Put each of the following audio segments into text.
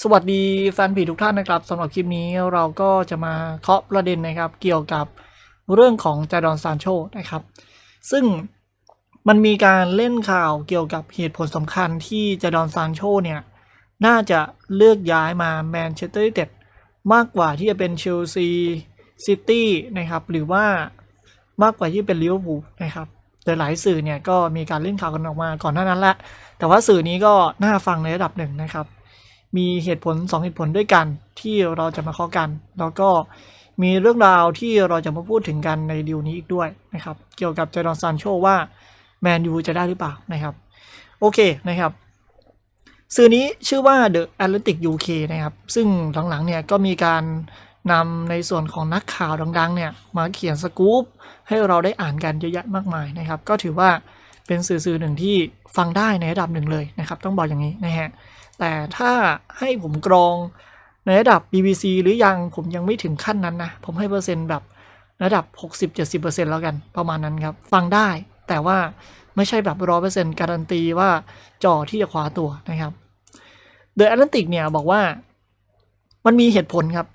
สวัสดีแฟนเพจทุกท่านนะครับสำหรับคลิปนี้เราก็จะมาเคาะประเด็นนะครับ เกี่ยวกับเรื่องของจาดอนซานโชนะครับ ซึ่งมันมีการเล่นข่าวเกี่ยวกับเหตุผลสำคัญที่จาดอนซานโชเนี่ย น่าจะเลือกย้ายมาแมนเชสเตอร์ยูไนเต็ดมากกว่าที่จะเป็นเชลซีซิตี้นะครับหรือว่ามากกว่าที่เป็นลิเวอร์พูลนะครับแต่หลายสื่อเนี่ยก็มีการเล่นข่าวกันออกมาก่อนหน้านั้นแหละแต่ว่าสื่อนี้ก็น่าฟังในระดับหนึ่งนะครับ มีเหตุผล 2 เหตุผลด้วยกัน ที่เราจะมาเคาะกัน แล้วก็มีเรื่องราวที่เราจะมาพูดถึงกันในดีลนี้อีกด้วยนะครับ เกี่ยวกับเจดอนซานโชว่าแมนยูจะได้หรือเปล่านะครับ โอเคนะครับ สื่อนี้ชื่อว่า The Atlantic UK นะครับ ซึ่งหลังๆเนี่ยก็มีการนำในส่วนของนักข่าวดังๆเนี่ยมาเขียนสกู๊ปให้เราได้อ่านกันเยอะแยะมากมายนะครับ ก็ถือว่า เป็นสื่อสื่อหนึ่งที่ฟังได้ในระดับหนึ่งเลยนะครับ ต้องบอกอย่างนี้นะฮะแต่ถ้าให้ผมกรองในระดับ BBC หรือยังผมยังไม่ถึงขั้นนั้นนะ ผมให้เปอร์เซ็นต์แบบระดับ 60-70%แล้วกันประมาณนั้นครับ ฟังได้แต่ว่าไม่ใช่แบบร้อยเปอร์เซ็นต์การันตีว่าจอที่จะคว้าตัวนะครับ The Atlantic เนี่ยบอกว่ามันมีเหตุผลครับ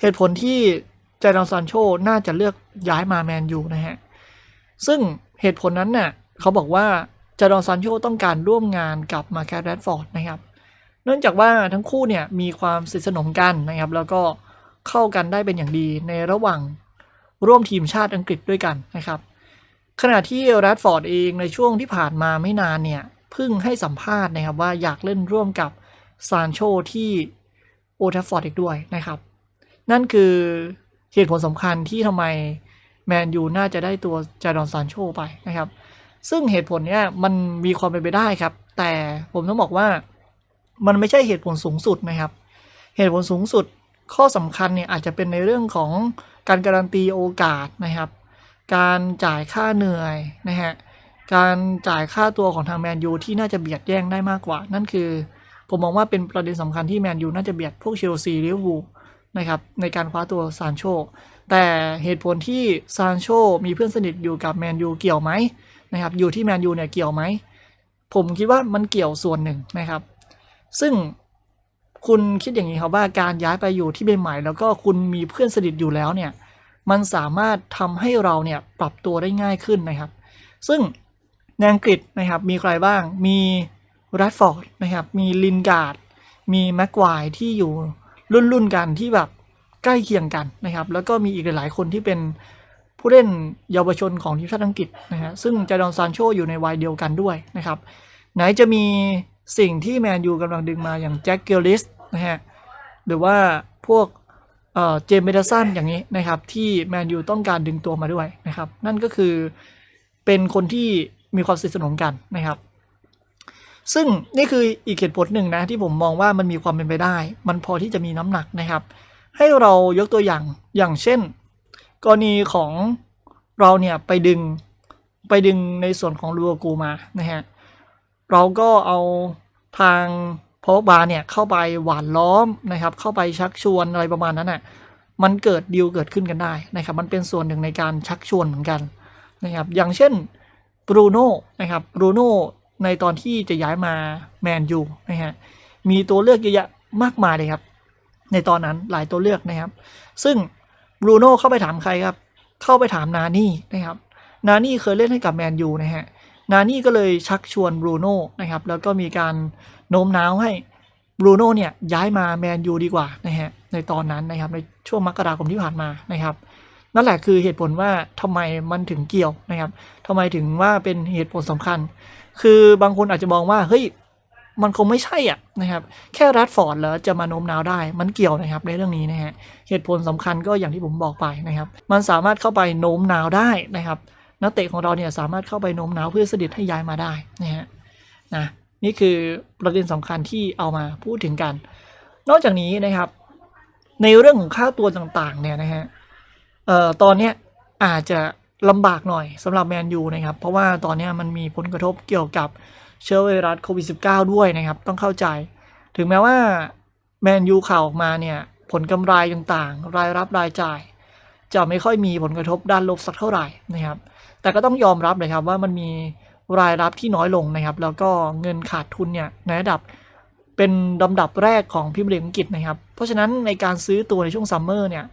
เหตุผลที่เจดอนซานโชน่าจะเลือกย้ายมาแมนยูนะฮะ ซึ่งเหตุผลนั้นน่ะ เขาบอกว่าเจดอนซานโชต้องการร่วมงานกับมาแคร์แรดฟอร์ดนะครับ เนื่องจากว่าทั้งคู่เนี่ยมีความสนิทสนมกันนะครับ แล้วก็เข้ากันได้เป็นอย่างดีในระหว่างร่วมทีมชาติอังกฤษด้วยกันนะครับ ขณะที่แรดฟอร์ดเองในช่วงที่ผ่านมาไม่นานเนี่ยเพิ่งให้สัมภาษณ์นะครับว่าอยากเล่นร่วมกับซานโชที่โอทัฟฟอร์ดอีกด้วยนะครับ นั่นคือเหตุผลสำคัญที่ทำไมแมนยูน่าจะได้ตัวจาดอนซานโชไปนะครับ ซึ่งเหตุผลเนี้ยมันมีความเป็นไปได้ครับ แต่ผมต้องบอกว่ามันไม่ใช่เหตุผลสูงสุดนะครับ เหตุผลสูงสุดข้อสำคัญเนี่ยอาจจะเป็นในเรื่องของการการันตีโอกาสนะครับ การจ่ายค่าเหนื่อยนะฮะการจ่ายค่าตัวของทางแมนยูที่น่าจะเบียดแย่งได้มากกว่า นั่นคือ ผมมองว่าเป็นประเด็นสำคัญที่แมนยูน่าจะเบียดพวกเชลซีลิเวอร์พูลนะครับในการคว้าตัวซานโชแต่เหตุผลที่ซานโชมีเพื่อนสนิทอยู่กับแมนยูเกี่ยวไหม นะครับอยู่ที่แมนยูเนี่ยเกี่ยวไหม ผมคิดว่ามันเกี่ยวส่วนหนึ่งนะครับ ซึ่งคุณคิดอย่างนี้ครับว่าการย้ายไปอยู่ที่ใหม่ แล้วก็คุณมีเพื่อนสนิทอยู่แล้วเนี่ยมันสามารถทำให้เราเนี่ยปรับตัวได้ง่ายขึ้นนะครับ ซึ่งในอังกฤษนะครับมีใครบ้างมีแรดฟอร์ดนะครับมีลินการ์ดมีแม็กควายที่อยู่รุ่นรุ่นๆกันที่แบบใกล้เคียงกันนะครับ แล้วก็มีอีกหลายๆคนที่เป็น ผู้เล่นเยาวชนของทีมชาติอังกฤษนะฮะซึ่งจาดอนซานโชอยู่ในวัยเดียวกันด้วยนะครับ ไหนจะมีสิ่งที่แมนยูกำลังดึงมาอย่างแจ็คเกลลิสนะฮะหรือว่าพวกเจมส์เมเดสันอย่างนี้นะครับ ที่แมนยูต้องการดึงตัวมาด้วยนะครับ นั่นก็คือเป็นคนที่มีความสนิทสนมกันนะครับ ซึ่งนี่คืออีกเหตุผลหนึ่งนะที่ผมมองว่ามันมีความเป็นไปได้ มันพอที่จะมีน้ำหนักนะครับ ให้เรายกตัวอย่างอย่างเช่น กรณีของเราเนี่ยไปดึงไปดึงในส่วนของลูอากูมานะฮะเราก็เอาทางพอบาเนี่ยเข้าไปหวานล้อมนะครับ เข้าไปชักชวนอะไรประมาณนั้นน่ะมันเกิดดีลเกิดขึ้นกันได้นะครับ มันเป็นส่วนหนึ่งในการชักชวนเหมือนกันนะครับ อย่างเช่นบรูโน่นะครับบรูโน่ในตอนที่จะย้ายมาแมนยูนะฮะมีตัวเลือกเยอะแยะมากมายเลยครับ ในตอนนั้นหลายตัวเลือกนะครับ ซึ่ง บรูโน่เข้าไปถามใครครับ เข้าไปถามนานี่นะครับ นานี่เคยเล่นให้กับแมนยูนะฮะ นานี่ก็เลยชักชวนบรูโน่นะครับ แล้วก็มีการโน้มน้าวให้บรูโน่เนี่ยย้ายมาแมนยูดีกว่านะฮะ ในตอนนั้นนะครับในช่วงมกราคมที่ผ่านมานะครับ นั่นแหละคือเหตุผลว่าทำไมมันถึงเกี่ยวนะครับทำไมถึงว่าเป็นเหตุผลสำคัญ คือบางคนอาจจะมองว่าเฮ้ย มันคงไม่ใช่อะนะครับแค่รัดฟอร์ดแล้วจะมาโน้มน้าวได้มันเกี่ยวนะครับในเรื่องนี้นะฮะเหตุผลสำคัญก็อย่างที่ผมบอกไปนะครับ มันสามารถเข้าไปโน้มน้าวได้นะครับ นักเตะของเราเนี่ยสามารถเข้าไปโน้มน้าวเพื่อเสด็จให้ย้ายมาได้นะฮะนะนี่คือประเด็นสำคัญที่เอามาพูดถึงกัน นอกจากนี้นะครับ ในเรื่องของค่าตัวต่างๆเนี่ยนะฮะเอ่อตอนเนี้ยอาจจะลำบากหน่อยสำหรับแมนยูนะครับ เพราะว่าตอนเนี้ยมันมีผลกระทบเกี่ยวกับ เชื้อไวรัสโควิด -19 ด้วยนะครับ ต้องเข้าใจ ถึงแม้ว่าแมนยูข่าวออกมาเนี่ย ผลกำไรต่างๆ รายรับรายจ่าย จะไม่ค่อยมีผลกระทบด้านลบสักเท่าไหร่นะครับ แต่ก็ต้องยอมรับเลยครับว่ามันมีรายรับที่น้อยลงนะครับ แล้วก็เงินขาดทุนเนี่ยในระดับเป็นลำดับแรกของพิมพ์ลีกอังกฤษนะครับ เพราะฉะนั้นในการซื้อตัวในช่วงซัมเมอร์เนี่ย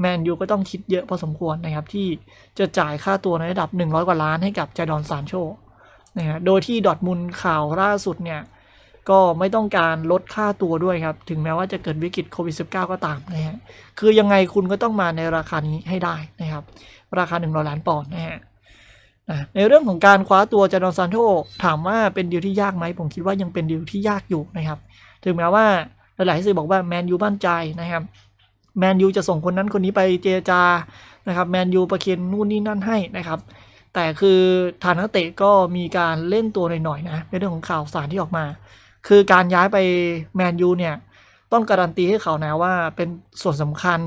แมนยูก็ต้องคิดเยอะพอสมควรนะครับ ที่จะจ่ายค่าตัวในระดับ 100 กว่าล้านให้กับจดอนซานโช นะฮะโดยที่ดอทมุนข่าวล่าสุดเนี่ยก็ไม่ต้องการลดค่าตัวด้วยครับ ถึงแม้ว่าจะเกิดวิกฤตโควิด -19 ก็ตามนะฮะ คือยังไงคุณก็ต้องมาในราคานี้ให้ได้นะครับ ราคา 100 ล้านปอนด์นะฮะในเรื่องของการคว้าตัวจาดอนซานโชถามว่าเป็นดีลที่ยากไหม ผมคิดว่ายังเป็นดีลที่ยากอยู่นะครับ ถึงแม้ว่าหลายๆสื่อบอกว่าแมนยูมั่นใจนะครับ แมนยูจะส่งคนนั้นคนนี้ไปเจรจา นะครับ แมนยูประเคนนู่นนี่นั่นให้นะครับ แต่คือทางนักเตะก็มีการเล่นตัวหน่อยๆนะในเรื่องของข่าวสารที่ออกมา คือการย้ายไปแมนยูเนี่ยต้องการันตีให้เขานะว่าเป็นส่วนสำคัญ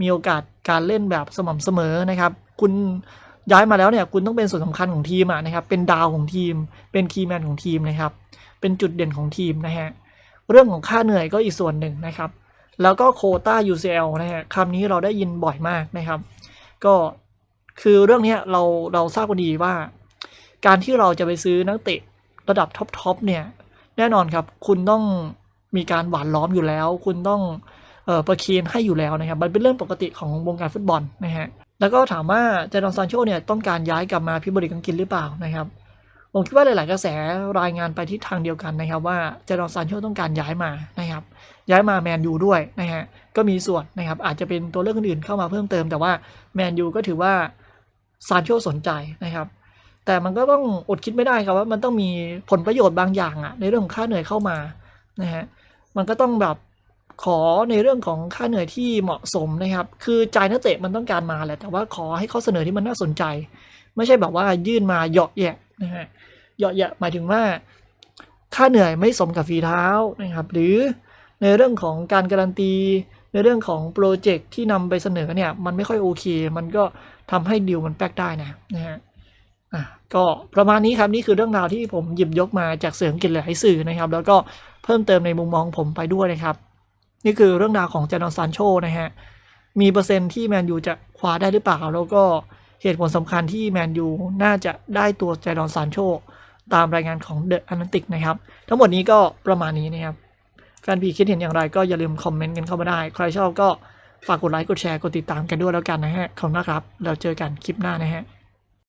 มีโอกาสการเล่นแบบสม่ำเสมอนะครับ คุณย้ายมาแล้วเนี่ยคุณต้องเป็นส่วนสำคัญของทีมะนะครับ เป็นดาวของทีม เป็นคีย์แมนของทีมนะครับ เป็นจุดเด่นของทีมนะฮะเรื่องของค่าเหนื่อยก็อีกส่วนหนึ่งนะครับ แล้วก็โคต้า UCL นะฮะคำนี้เราได้ยินบ่อยมากนะครับ ก็ คือเรื่องนี้เราเราทราบกันดีว่า การที่เราจะไปซื้อนักเตะระดับท็อปทอปเนี่ย แน่นอนครับ คุณต้องมีการหวานล้อมอยู่แล้ว คุณต้องเอ่อประเคนให้อยู่แล้วนะครับ มันเป็นเรื่องปกติของวงการฟุตบอลนะฮะแล้วก็ถามว่าเจดอนซานโชเนี่ยต้องการย้ายกลับมาพิบริกังกฤษหรือเปล่านะครับผมคิดว่าหลาย ๆ กระแสรายงานไปทิศทางเดียวกันนะครับ ว่าเจดอนซานโชต้องการย้ายมานะครับ ย้ายมาแมนยูด้วยนะฮะก็มีส่วนนะครับอาจจะเป็นตัวเลือกอื่นๆเข้ามาเพิ่มเติม แต่ว่าแมนยูก็ถือว่า ซานโชสนใจนะครับ แต่มันก็ต้องอดคิดไม่ได้ครับว่ามันต้องมีผลประโยชน์บางอย่างอะในเรื่องของค่าเหนื่อยเข้ามานะฮะมันก็ต้องแบบขอในเรื่องของค่าเหนื่อยที่เหมาะสมนะครับ คือใจนักเตะมันต้องการมาแหละ แต่ว่าขอให้ข้อเสนอที่มันน่าสนใจ ไม่ใช่แบบว่ายื่นมาเหยาะแยะนะฮะเหยาะแยะหมายถึงว่า ค่าเหนื่อยไม่สมกับฝีเท้านะครับ หรือในเรื่องของการการันตี ในเรื่องของโปรเจกต์ที่นำไปเสนอเนี่ย มันไม่ค่อยโอเค มันก็ ทำให้ดิวมันแป๊กได้นะนะฮะอะก็ประมาณนี้ครับนี่คือเรื่องราวที่ผมหยิบยกมาจากเสืออังกฤษหลายสื่อนะครับ แล้วก็เพิ่มเติมในมุมมองผมไปด้วยนะครับ นี่คือเรื่องราวของจานอนซานโชนะฮะมีเปอร์เซ็นต์ที่แมนยูจะคว้าได้หรือเปล่า แล้วก็เหตุผลสำคัญที่แมนยูน่าจะได้ตัวจานอนซานโชตามรายงานของเดอะ a นติกนะครับ ทั้งหมดนี้ก็ประมาณนี้นะครับแฟนพีคิดเห็นอย่างไรก็อย่าลืมคอมเมนต์กันเข้ามาได้ ใครชอบก็ ฝากกดไลค์กดแชร์กดติดตามกันด้วยแล้วกันนะฮะขอบคุณมากครับเราเจอกันคลิปหน้านะฮะ